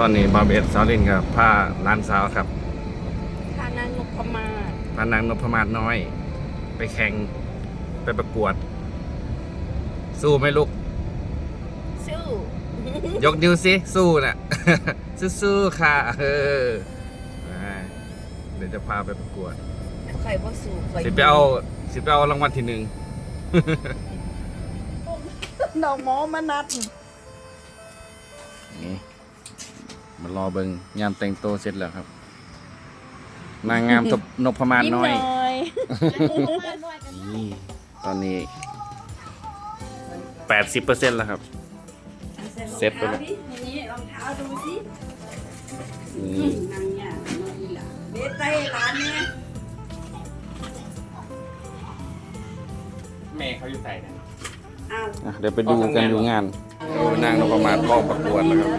ตอนนี้บาเบสซาลินกับผ้าร้านสาวครับทานางนพมาศพานางนพมาศน้อย ไปแข่งไปประกวด สู้ไหมลูก สู้ ยกนิ้วสิสู้น่ะ สู้ๆค่ะเอออ่าเดี๋ยวจะพาไปประกวดข่อยบ่สู้ข่อยสิไปเอาสิไปเอารางวัลที่หนึ่งดอกหมอมานัด มารอเบิงยามแต่งตัวเสร็จแล้วครับ นางงามทบนพมาศยิ้มน้หอยน่อย นี่ตอนนี้แปดสิบเปอร์เซ็นต์แล้วครับเซ็ตไปเลยนี่รองเท้าดูสินี่นางเนี่ยน้องอีหล่ะเบสเต้ร้านเนี่ยแม่เขาอยู่ไหนนะอ้าวเดี๋ยวไปดูกันดูงานดูนางนพมาศพ่อประกวดแล้วครับ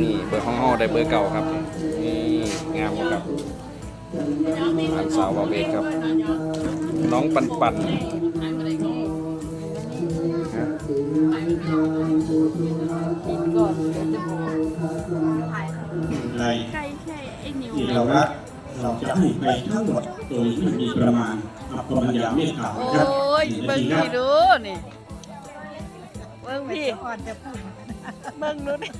นี่เบอร์ห้องห้อได้เบอร์เก่าครับ นี่งามครับหลานสาวบาเบกครับ น้องปันปันฮะก่อนเดี๋ยวจะบอกในใช่ใช่ไอ้นิวที่เรารักเราจะให้ไปทั้งหมดโดยไม่มีประมาณอัปปมัญญาเมตตาโอ้ครับยเบิ่งพี่ดูนี่ เบิ่งพี่เบิ่งดูนี่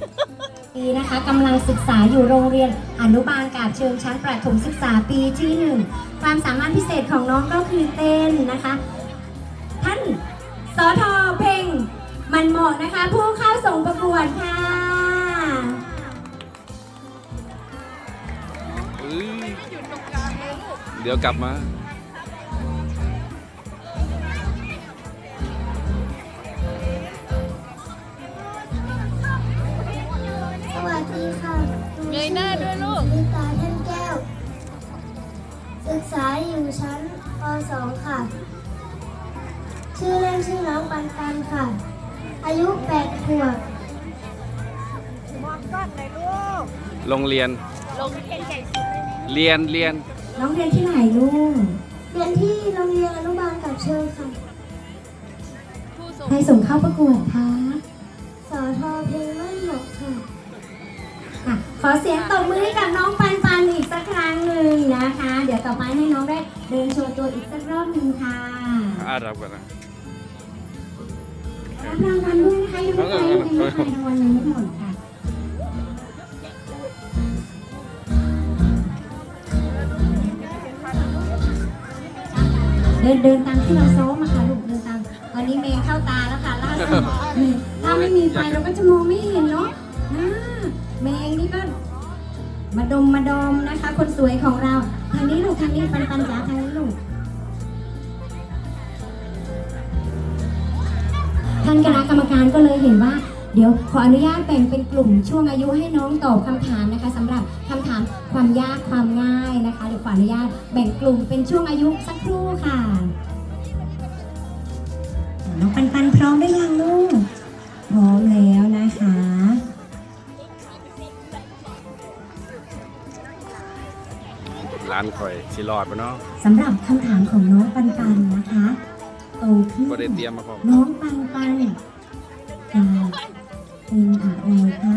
ปีนะคะกำลังศึกษาอยู่โรงเรียนอนุบาลกาบเชิงชั้นประถมศึกษาปีที่หนึ่งความสามารถพิเศษของน้องก็คือเต้นนะคะ ท่านสอทอเพ่งมันเหมาะนะคะ ผู้เข้าส่งประกวดค่ะอื้อเดี๋ยวกลับมา หน้าด้วยลูกลิตาท่านแก้ว ศึกษาอยู่ชั้นป .2 ค่ะ ชื่อเล่นชื่อน้องปันปันค่ะ อายุ8ขวบโรงเรียนลงเก่งใหญ่สุดเลยเรียนเรียน น้องเรียนที่ไหนลูก เรียนที่โรงเรียนอนุบาลกับเชิงค่ะผู้ส่งใครส่งเข้าประกวดคะ สอทอเพลงมั่นหมกค่ะอะ ขอเสียงตบมือให้กับน้องปันปันอีกสักครั้งหนึ่งนะคะ เดี๋ยวต่อไปให้น้องได้เดินโชว์ตัวอีกสักรอบหนึ่งค่ะอ่ารับกันนะรับรางวัลด้วยนะคะยังไม่ไปยังไม่ไปรางวัลยังไม่หมดค่ะเดินเดินตามที่เราซ้อมมาค่ะลูกเดินตามตอนนี้เมย์เข้าตาแล้วค่ะล่าสุดนี่ถ้าไม่มีไฟเราก็จะมองไม่เห็นเนาะอ่าเมย์นี่ก็ มาดมมาดมนะคะ คนสวยของเรา ทางนี้ลูกทางนี้ปันปันจ๋าทางนี้ลูกท่านคณะกรรมการก็เลยเห็นว่า เดี๋ยวขออนุญาตแบ่งเป็นกลุ่มช่วงอายุให้น้องตอบคำถามนะคะสำหรับคำถามความยากความง่ายนะคะเดี๋ยวขออนุญาตแบ่งกลุ่มเป็นช่วงอายุสักครู่ค่ะน้องปันปันพร้อมหรือยังลูกพร้อมแล้วนะคะานคอยสิรอดปะเนาะสำหรับคำถามของน้องปันปันนะคะโตขึ้นก็ได้เตรียมมาพร้อมน้องปันปันจะเป็นอะไรคะ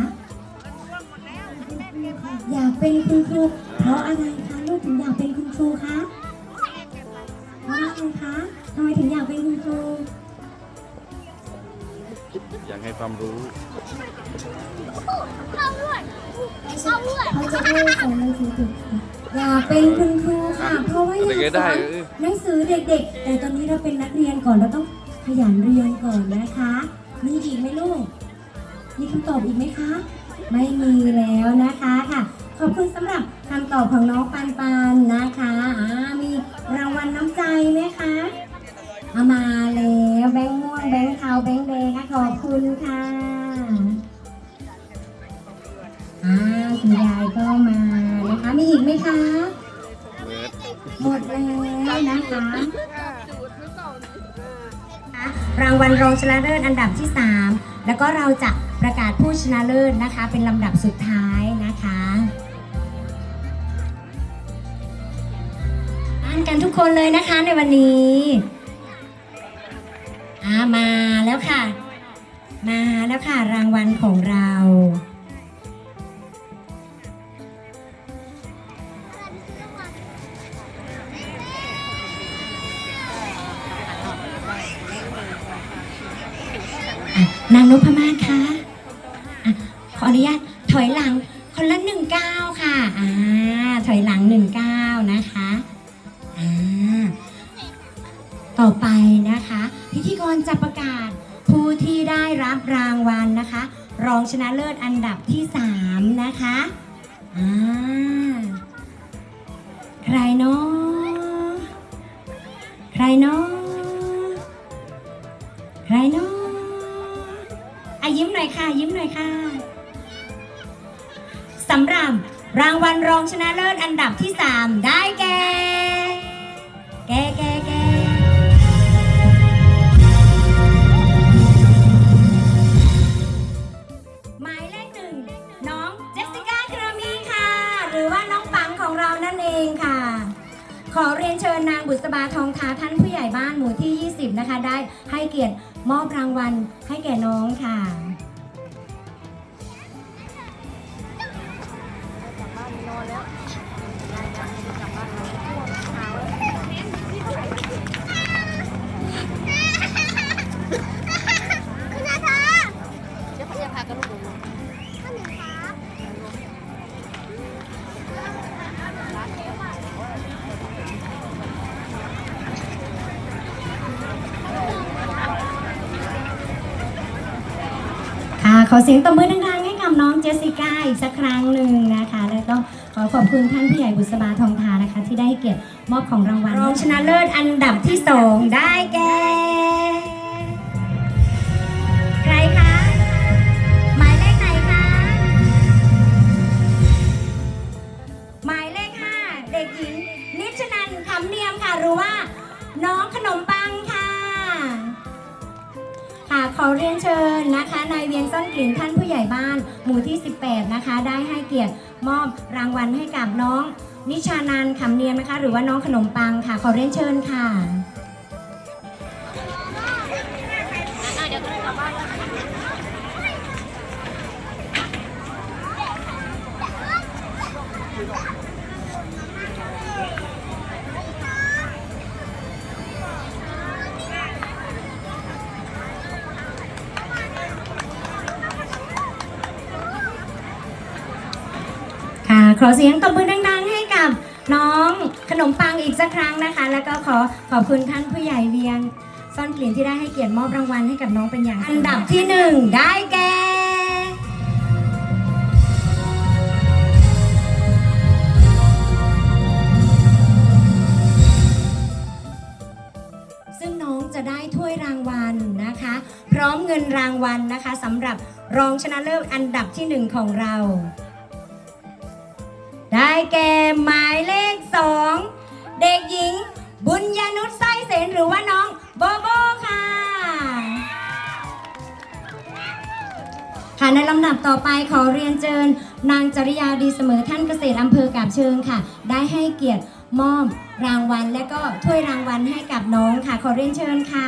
อยากเป็นคุณครูเพราะอะไรคะลูกถึงอยากเป็นคุณครูคะเพราะอะไรคะทำไมถึงอยากเป็นคุณครูอยากให้ความรู้เขาจะได้สอนหนังสือถูกค่ะ อยากเป็นคุณครูค่ะ เพราะว่าอยากสได้อนเออหนังสือเด็กๆ แต่ตอนนี้เราเป็นนักเรียนก่อนเราต้องขยันเรียนก่อนนะคะ มีอีกไหมลูก มีคำตอบอีกไหมคะ ไม่มีแล้วนะคะค่ะ ขอบคุณสำหรับคำตอบของน้องปันปันนะคะอ่ามีรางวัลน้ำใจไหมคะเอามาแล้วแบงค์ม่วงแบงค์เทาแบงค์แดงค่ะขอบคุณค่ะอ่าคุณยายก็มานะ คะ มีอีกไหมคะ หมดแล้วนะคะ รางวัลรองชนะเลิศอันดับที่ 3 แล้วก็เราจะประกาศผู้ชนะเลิศนะคะ เป็นลำดับสุดท้ายนะคะอ่านกันทุกคนเลยนะคะในวันนี้อามาแล้วค่ะ มาแล้วค่ะรางวัลของเรา นางนพมาศคะอะขออนุญาตถอยหลังคนละหนึ่งเก้าค่ะ อ่า ถอยหลังหนึ่งเก้านะคะ อ่า ต่อไปนะคะ พิธีกรจะประกาศผู้ที่ได้รับรางวัลนะคะ รองชนะเลิศอันดับที่3นะคะ อ่า ใครเนาะใครเนาะใครเนาะ ยิ้มหน่อยค่ะ ยิ้มหน่อยค่ะสำหรับรางวัลรองชนะเลิศอันดับที่ 3 ได้แก่ แก่แก่แก่หมายเลขหนึ่งน้องเจสสิก้าเครามีค่ะ หรือว่าน้องปังของเรานั่นเองค่ะ ขอเรียนเชิญนางบุษบาทองทาท่านผู้ใหญ่บ้านหมู่ที่ 20 นะคะ ได้ให้เกียรติมอบรางวัลให้แก่น้องค่ะ ขอเสียงตบมือดังๆให้กับน้องเจสสิก้าอีกสักครั้งหนึ่งนะคะ แล้วก็ขอขอบคุณท่านผู้ใหญ่บุษบาทองทานะคะ ที่ได้ให้เกียรติมอบของรางวัลรองชนะเลิศอันดับที่สองได้แก่ ให้กับน้องนิชานันขำเนียมนะคะ หรือว่าน้องขนมปังค่ะ ขอเรียนเชิญค่ะ ขอเสียงตบมือดังๆให้กับน้องขนมปังอีกสักครั้งนะคะ แล้วก็ขอขอบคุณท่านผู้ใหญ่เวียงซ่อนกลิ่นที่ได้ให้เกียรติมอบรางวัลให้กับน้องเป็นอย่างอันดับที่หนึ่งได้แก่ซึ่งน้องจะได้ถ้วยรางวัลนะคะ พร้อมเงินรางวัลนะคะสำหรับรองชนะเลิศอันดับที่หนึ่งของเรา ได้แก่หมายเลขสองเด็กหญิง บุญญานุชไส้เสนหรือว่าน้องโบโบค่ะ ค่ะในลำดับต่อไปขอเรียนเชิญนางจริยาดีเสมอท่านเกษตรอำเภอกาบเชิงค่ะ ได้ให้เกียรติมอบรางวัลและก็ถ้วยรางวัลให้กับน้องค่ะ ขอเรียนเชิญค่ะ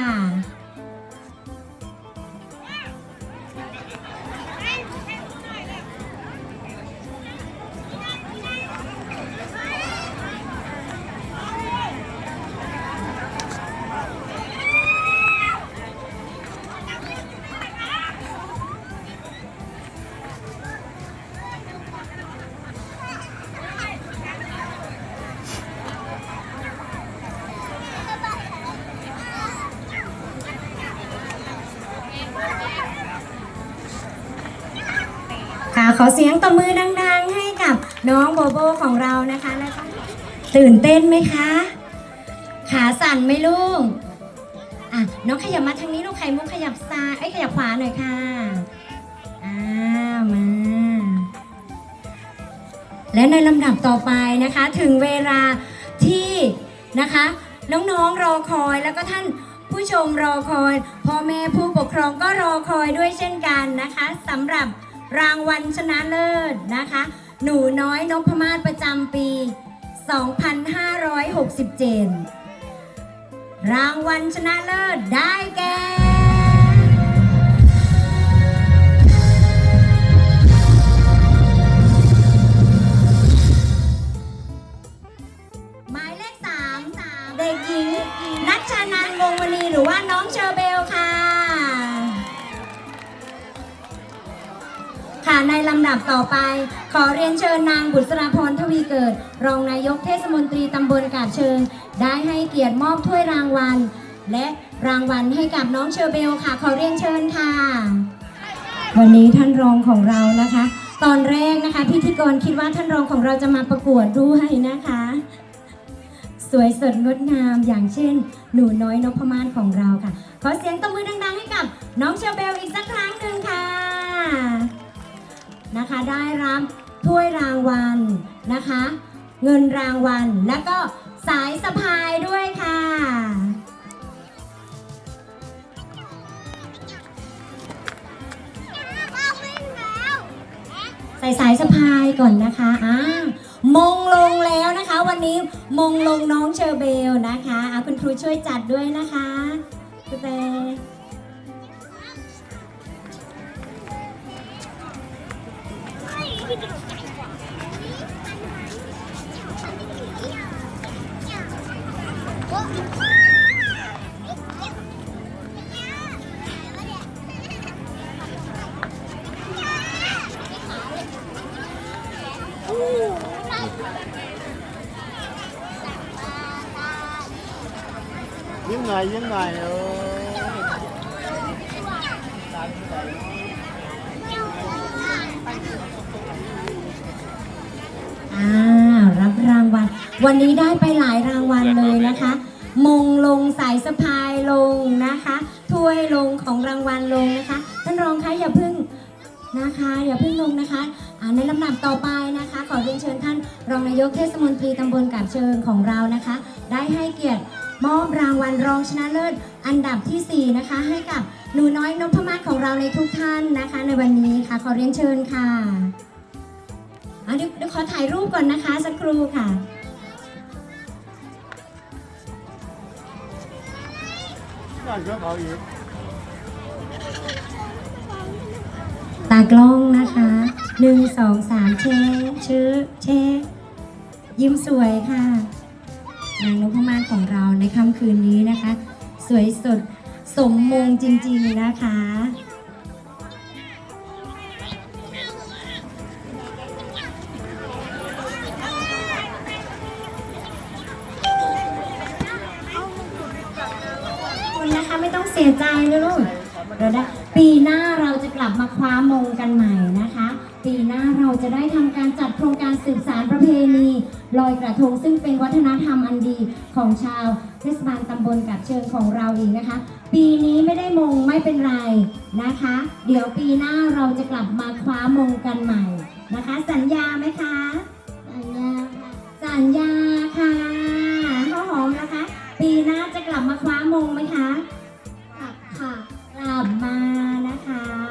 อเสียงตบมือดังๆ ให้กับน้องโบโบของเรานะคะแล้วก็ตื่นเต้นไหมคะ ขาสั่นไหมลูกอะน้องขยับมาทางนี้ลูกไข่มุกขยับซ้ายเอ้ยขยับขวาหน่อยค่ะอ่ามาและในลำดับต่อไปนะคะ ถึงเวลาที่นะคะ น้องๆรอคอยแล้วก็ท่านผู้ชมรอคอยพ่อแม่ผู้ปกครองก็รอคอยด้วยเช่นกันนะคะสำหรับ รางวัลชนะเลิศนะคะ หนูน้อยนพมาศประจำปี 2567 รางวัลชนะเลิศได้แก่หมายเลข3เด็กหญิงนัชชานันงวลีหรือว่าน้องเชอเบล ค่ะในลำดับต่อไป ขอเรียนเชิญนางบุษราพรทวีเกิด รองนายกเทศมนตรีตำบลกาบเชิง ได้ให้เกียรติมอบถ้วยรางวัล และรางวัลให้กับน้องเชอร์เบลค่ะขอเรียนเชิญค่ะ วันนี้ท่านรองของเรานะคะ ตอนแรกนะคะ พิธีกรคิดว่าท่านรองของเราจะมาประกวดด้วยนะคะ สวยสดงดงามอย่างเช่น หนูน้อยนพมาศของเราค่ะ ขอเสียงตบมือดังๆให้กับน้องเชอร์เบลอีก ได้รับถ้วยรางวัลนะคะ เงินรางวัลแล้วก็สายสะพายด้วยค่ะ ใส่สายสะพายก่อนนะคะอ่ามงลงแล้วนะคะ วันนี้มงลงน้องเชอร์เบลนะคะอะคุณครูช่วยจัดด้วยนะคะ ยิ้มหน่อยยิ้มหน่ อยเอออ่ารับรางวัล วันนี้ได้ไปหลายรางวัลเลยนะคะ มงลงสายสะพายลงนะคะถ้วยลงของรางวัลลงนะคะท่านรองคะอย่าเพิ่งนะคะ อย่าเพิ่งลงนะคะอ่าในลำดับต่อไปนะคะ ขอเรียนเชิญท่านรองนายกเทศมนตรีตำบลกาบเชิงของเรานะคะ ได้ให้เกียรติมอบรางวัลรองชนะเลิศ อันดับทีสี่4 นะคะ ให้กับหนูน้อยนพมาศของเราในทุกท่านนะคะ ในวันนี้ค่ะขอเรียนเชิญค่ะ อะเดี๋ยวเดี๋ยวขอถ่ายรูปก่อนนะคะ สักครู่ค่ะ นั่นก็เขาอีกตากล้องนะคะหนึ่งสองสามเช็คเชื้อเช็คยิ้มสวยค่ะนางนพมาศของเราในค่ำคืนนี้นะคะ สวยสดสมมงจริงๆนะคะ ลับมาคว้ามงกันใหม่นะคะ ปีหน้าเราจะได้ทำการจัดโครงการสืบสารประเพณีลอยกระทงซึ่งเป็นวัฒนธรรมอันดีของชาวเทศบาลตำบลกับเชิงของเราอีกนะคะ ปีนี้ไม่ได้มงไม่เป็นไรนะคะ เดี๋ยวปีหน้าเราจะกลับมาคว้ามงกันใหม่นะคะ สัญญาไหมคะ สัญญาค่ะสัญญาค่ะข้าวหอมนะคะ ปีหน้าจะกลับมาคว้ามงไหมคะกลับค่ะกลับมานะคะ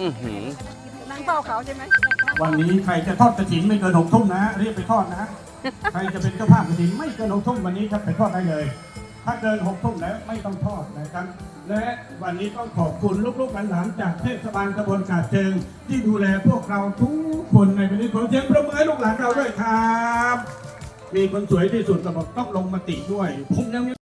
อหือนั่งเฝ้าเขาใช่ไหมวันนี้ใครจะทอดกระถินไม่เกินหกทุ่มนะรีบไปทอดนะ ใครจะเป็นเจ้าภาพกระถินไม่เกินหกทุ่มวันนี้ครับไปทอดได้เลย ถ้าเกินหกทุ่มแล้วไม่ต้องทอดนะครับ และวันนี้ต้องขอบคุณลูกๆหลานๆจากเทศบาลตำบลกาดเชิง ที่ดูแลพวกเราทุกคนในวันนี้ขอเสียงประมือหลูกหลานเราด้วยครับ มีคนสวยที่สุดก็บอกต้องลงมติด้วยผมยัง